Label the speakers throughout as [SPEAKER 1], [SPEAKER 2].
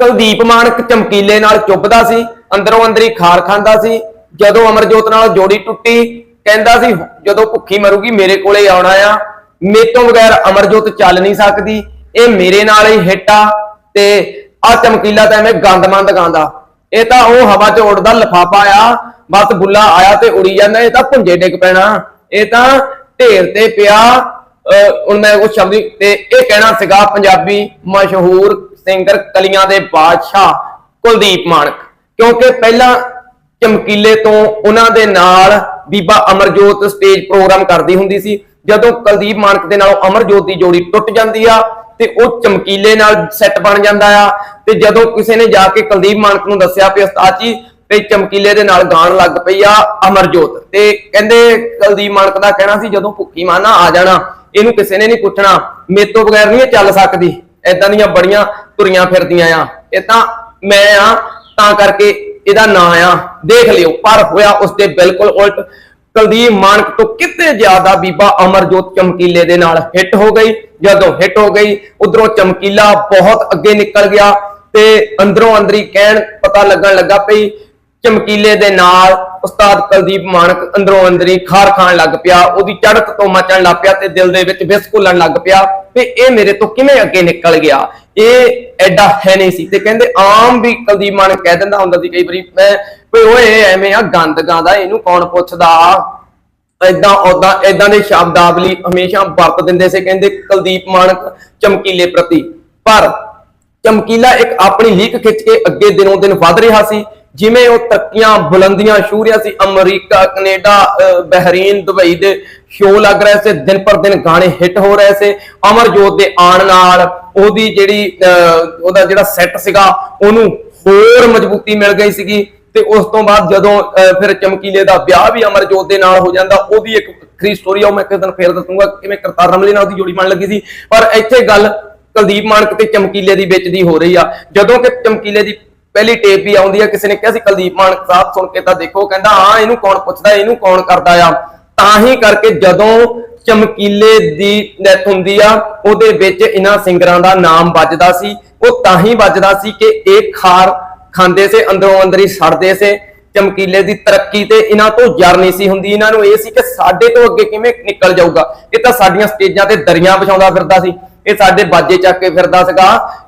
[SPEAKER 1] ਕੁਲਦੀਪ ਮਾਨਕ ਚਮਕੀਲੇ ਨਾਲ ਚੁੱਭਦਾ ਸੀ, ਅੰਦਰੋਂ ਅੰਦਰੀ ਖਾਰ ਖਾਂਦਾ ਸੀ, ਜਦੋਂ ਅਮਰਜੋਤ ਨਾਲ ਜੋੜੀ ਟੁੱਟੀ, ਕਹਿੰਦਾ ਸੀ, ਜਦੋਂ ਭੁੱਖੀ ਮਰੂਗੀ ਮੇਰੇ ਕੋਲੇ ਆਉਣਾ ਆ, ਮੇਰੇ ਤੋਂ ਬਗੈਰ ਅਮਰਜੋਤ ਚੱਲ ਨਹੀਂ ਸਕਦੀ, ਇਹ ਮੇਰੇ ਨਾਲ ਹੀ ਹਿੱਟ ਆ, ਤੇ ਆ ਚਮਕੀਲਾ ਤਾਂ ਐਵੇਂ ਗੰਦਮੰਦ ਗਾਉਂਦਾ। ਇਹ ਤਾਂ ਉਹ ਹਵਾ 'ਚ ਉੱਡਦਾ ਲਫਾਫਾ ਆ, ਬਸ ਬੁੱਲਾ ਆਇਆ ਤੇ ਉੜੀ ਜਾਂਦਾ, ਇਹ ਤਾਂ ਭੁੰਜੇ ਡਿੱਗ ਪੈਣਾ। ਇਹ ਤਾਂ ਢੇਰ ਤੇ ਪਿਆ, ਅਹ ਹੁਣ ਮੈਂ ਉਹ ਸ਼ਬਦ ਤੇ ਇਹ ਕਹਿਣਾ ਸੀਗਾ ਪੰਜਾਬੀ ਮਸ਼ਹੂਰ ਸਿੰਗਰ ਕਲੀਆਂ ਦੇ ਬਾਦਸ਼ਾਹ ਕੁਲਦੀਪ ਮਾਨਕ ਕਿਉਂਕਿ ਪਹਿਲਾਂ ਚਮਕੀਲੇ ਤੋਂ ਉਹਨਾਂ ਦੇ ਨਾਲ ਬੀਬਾ ਅਮਰਜੋਤ ਸਟੇਜ ਪ੍ਰੋਗਰਾਮ ਕਰਦੀ ਹੁੰਦੀ ਸੀ। ਜਦੋਂ ਕੁਲਦੀਪ ਮਾਨਕ ਦੇ ਨਾਲ ਅਮਰਜੋਤ ਦੀ ਜੋੜੀ ਟੁੱਟ ਜਾਂਦੀ ਆ ਤੇ ਉਹ ਚਮਕੀਲੇ ਨਾਲ ਸੈੱਟ ਬਣ ਜਾਂਦਾ ਆ। ਤੇ ਜਦੋਂ ਕਿਸੇ ਨੇ ਜਾ ਕੇ ਕੁਲਦੀਪ ਮਾਨਕ ਨੂੰ ਦੱਸਿਆ ਵੀ ਉਸਤਾਦ ਜੀ ਤੇ ਚਮਕੀਲੇ ਦੇ ਨਾਲ ਗਾਣ ਲੱਗ ਪਈ ਆ ਅਮਰਜੋਤ। ਤੇ ਕਹਿੰਦੇ ਕੁਲਦੀਪ ਮਾਨਕ ਦਾ ਕਹਿਣਾ ਸੀ, ਜਦੋਂ ਭੁੱਖੀ ਮਾਨਾ ਆ ਜਾਣਾ, ਇਹਨੂੰ ਕਿਸੇ ਨੇ ਨਹੀਂ ਪੁੱਛਣਾ, ਮੇਰੇ ਤੋਂ ਬਗੈਰ ਨਹੀਂ ਇਹ ਚੱਲ ਸਕਦੀ। ਐਦਾਂ ਦੀਆਂ ਬੜੀਆਂ ਤੁਰੀਆਂ ਫਿਰਦੀਆਂ ਆ। ਇਹ ਤਾਂ ਮੈਂ ਆ, ਤਾਂ ਕਰਕੇ ਇਹਦਾ ਨਾਂ ਆ। ਦੇਖ ਲਿਓ, ਪਰ ਹੋਇਆ ਉਸਦੇ ਬਿਲਕੁਲ ਉਲਟ। ਕੁਲਦੀਪ ਮਾਨਕ ਤੋਂ ਕਿਤੇ ਜ਼ਿਆਦਾ ਬੀਬਾ ਅਮਰਜੋਤ ਚਮਕੀਲੇ ਦੇ ਨਾਲ ਹਿੱਟ ਹੋ ਗਈ। ਜਦੋਂ ਹਿੱਟ ਹੋ ਗਈ, ਉਧਰੋਂ ਚਮਕੀਲਾ ਬਹੁਤ ਅੱਗੇ ਨਿਕਲ ਗਿਆ ਤੇ ਅੰਦਰੋਂ ਅੰਦਰੀ ਕਹਿਣ ਪਤਾ ਲੱਗਣ ਲੱਗਾ ਪਈ, ਚਮਕੀਲੇ ਦੇ ਨਾਲ ਉਸਤਾਦ ਕੁਲਦੀਪ ਮਾਨਕ ਅੰਦਰੋਂ ਅੰਦਰੀ ਖਾਰ ਖਾਣ ਲੱਗ ਪਿਆ। ਉਹਦੀ ਚੜ੍ਹਤ ਤੋਂ ਮਚਣ ਲੱਗ ਪਿਆ ਤੇ ਦਿਲ ਦੇ ਵਿੱਚ ਵਿਸ ਘੁੱਲਣ ਲੱਗ ਪਿਆ ਤੇ ਇਹ ਮੇਰੇ ਤੋਂ ਕਿਵੇਂ ਅੱਗੇ ਨਿਕਲ ਗਿਆ? ਇਹ ਐਡਾ ਹੈ ਨਹੀਂ ਸੀ। ਤੇ ਕਹਿੰਦੇ ਆਮ ਵੀ ਕੁਲਦੀਪ ਮਾਨਕ ਕਹਿ ਦਿੰਦਾ ਹੁੰਦਾ ਸੀ ਕਈ ਵਾਰੀ, ਮੈਂ ਵੀ ਓਏ ਐਵੇਂ ਆ ਗੰਦ ਗਾਉਂਦਾ ਇਹਨੂੰ ਕੌਣ ਪੁੱਛਦਾ? ਏਦਾਂ ਉਦਾਂ ਏਦਾਂ ਦੇ ਸ਼ਬਦਾਵਲੀ ਹਮੇਸ਼ਾ ਵਰਤ ਦਿੰਦੇ ਸੀ, ਕਹਿੰਦੇ ਕੁਲਦੀਪ ਮਾਨਕ ਚਮਕੀਲੇ ਪ੍ਰਤੀ। ਪਰ ਚਮਕੀਲਾ ਇੱਕ ਆਪਣੀ ਲੀਕ ਖਿੱਚ ਕੇ ਅੱਗੇ ਦਿਨੋਂ ਦਿਨ ਵਧ ਰਿਹਾ ਸੀ, ਜਿਵੇਂ ਉਹ ਤਰੱਕੀਆਂ ਬੁਲੰਦੀਆਂ ਛੂ ਰਿਹਾ ਸੀ। ਅਮਰੀਕਾ, ਕੈਨੇਡਾ, ਅਹ, ਬਹਿਰੀਨ, ਦੁਬਈ ਦੇ ਸ਼ੋਅ ਲੱਗ ਰਹੇ ਸੀ, ਦਿਨ ਪਰ ਦਿਨ ਗਾਣੇ ਹਿੱਟ ਹੋ ਰਹੇ ਸੀ। ਅਮਰਜੋਤ ਦੇ ਆਣ ਨਾਲ ਉਹਦੀ ਜਿਹੜੀ ਉਹਦਾ ਜਿਹੜਾ ਸੈੱਟ ਸੀਗਾ, ਉਹਨੂੰ ਹੋਰ ਮਜ਼ਬੂਤੀ ਮਿਲ ਗਈ ਸੀਗੀ ਤੇ ਉਸ ਤੋਂ ਬਾਅਦ ਜਦੋਂ ਫਿਰ ਚਮਕੀਲੇ ਦਾ ਵਿਆਹ ਵੀ ਅਮਰਜੋਤ ਦੇ ਨਾਲ ਹੋ ਜਾਂਦਾ, ਉਹਦੀ ਇੱਕ ਵੱਖਰੀ ਸਟੋਰੀ ਆ, ਉਹ ਮੈਂ ਕਿਸੇ ਦਿਨ ਫੇਰ ਦੱਸੂਗਾ ਕਿਵੇਂ ਕਰਤਾਰ ਰਮਲੀ ਨਾਲ ਉਹਦੀ ਜੋੜੀ ਬਣ ਲੱਗੀ ਸੀ। ਪਰ ਇੱਥੇ ਗੱਲ ਕੁਲਦੀਪ ਮਾਨਕ ਤੇ ਚਮਕੀਲੇ ਦੀ ਵਿੱਚ ਦੀ ਹੋ ਰਹੀ ਆ। ਜਦੋਂ ਕਿ ਚਮਕੀਲੇ ਦੀ ਪਹਿਲੀ ਟੇਪ ਵੀ ਆਉਂਦੀ ਆ, ਕਿਸੇ ਨੇ ਕਿਹਾ ਸੀ, ਕੁਲਦੀਪ ਮਾਨਕ ਸਾਹਿਬ ਸੁਣ ਕੇ ਤਾਂ ਦੇਖੋ ਕਹਿੰਦਾ, ਹਾਂ, ਇਹਨੂੰ ਕੌਣ ਪੁੱਛਦਾ, ਇਹਨੂੰ ਕੌਣ ਕਰਦਾ ਆ? ਤਾਂ ਹੀ ਕਰਕੇ ਜਦੋਂ ਚਮਕੀਲੇ ਦੀ ਡੈਥ ਹੁੰਦੀ ਆ, ਉਹਦੇ ਵਿੱਚ ਇਹਨਾਂ ਸਿੰਗਰਾਂ ਦਾ ਨਾਮ ਵੱਜਦਾ ਸੀ। ਉਹ ਤਾਂ ਹੀ ਵੱਜਦਾ ਸੀ ਕਿ ਇਹ ਖਾਰ ਖਾਂਦੇ ਸੇ, ਅੰਦਰੋਂ ਅੰਦਰ ਹੀ ਸੜਦੇ ਸੇ। ਚਮਕੀਲੇ ਦੀ ਤਰੱਕੀ ਤੇ ਇਹਨਾਂ ਤੋਂ ਜਰ ਨਹੀਂ ਸੀ ਹੁੰਦੀ। ਇਹਨਾਂ ਨੂੰ ਇਹ ਸੀ ਕਿ ਸਾਡੇ ਤੋਂ ਅੱਗੇ ਕਿਵੇਂ ਨਿਕਲ ਜਾਊਗਾ। ਇਹ ਤਾਂ ਸਾਡੀਆਂ ਸਟੇਜਾਂ ਤੇ ਦਰੀਆਂ ਵਿਛਾਉਂਦਾ ਫਿਰਦਾ ਸੀ। ਇਹ ਸਾਡੇ ਬਾਜੇ ਚੱਕ ਕੇ ਫਿਰਦਾ ਸੀਗਾ।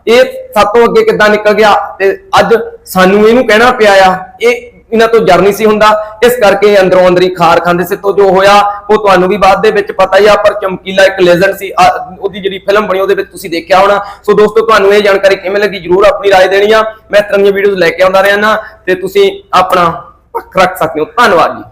[SPEAKER 1] ਇਹ ਸਭ ਤੋਂ ਅੱਗੇ ਕਿੱਦਾਂ ਨਿਕਲ ਗਿਆ? ਤੇ ਅੱਜ ਸਾਨੂੰ ਇਹਨੂੰ ਕਹਿਣਾ ਪਿਆ ਆ, ਇਹ ਇਹਨਾਂ ਤੋਂ ਜਰ ਨਹੀਂ ਸੀ ਹੁੰਦਾ ਇਸ ਕਰਕੇ ਇਹ ਅੰਦਰੋਂ ਅੰਦਰੀ ਖਾਰ ਖਾਂਦੇ ਸੀ ਤੋਂ ਜੋ ਹੋਇਆ ਉਹ ਤੁਹਾਨੂੰ ਵੀ ਬਾਅਦ ਦੇ ਵਿੱਚ ਪਤਾ ਹੀ ਆ ਪਰ ਚਮਕੀਲਾ ਇੱਕ ਲੈਜੈਂਡ ਸੀ ਆ, ਉਹਦੀ ਜਿਹੜੀ ਫਿਲਮ ਬਣੀ ਉਹਦੇ ਵਿੱਚ ਤੁਸੀਂ ਦੇਖਿਆ ਹੋਣਾ ਸੋ ਦੋਸਤੋ ਤੁਹਾਨੂੰ ਇਹ ਜਾਣਕਾਰੀ ਕਿਵੇਂ ਲੱਗੀ ਜਰੂਰ ਆਪਣੀ رائے ਦੇਣੀ ਆ ਮੈਂ ਤਰੰਗੀਆਂ ਵੀਡੀਓਜ਼ ਲੈ ਕੇ ਆਉਂਦਾ ਰਿਹਾ ਨਾ ਤੇ ਤੁਸੀਂ ਆਪਣਾ ਪੱਖ ਰੱਖ ਸਕਦੇ ਹੋ ਧੰਨਵਾਦ ਜੀ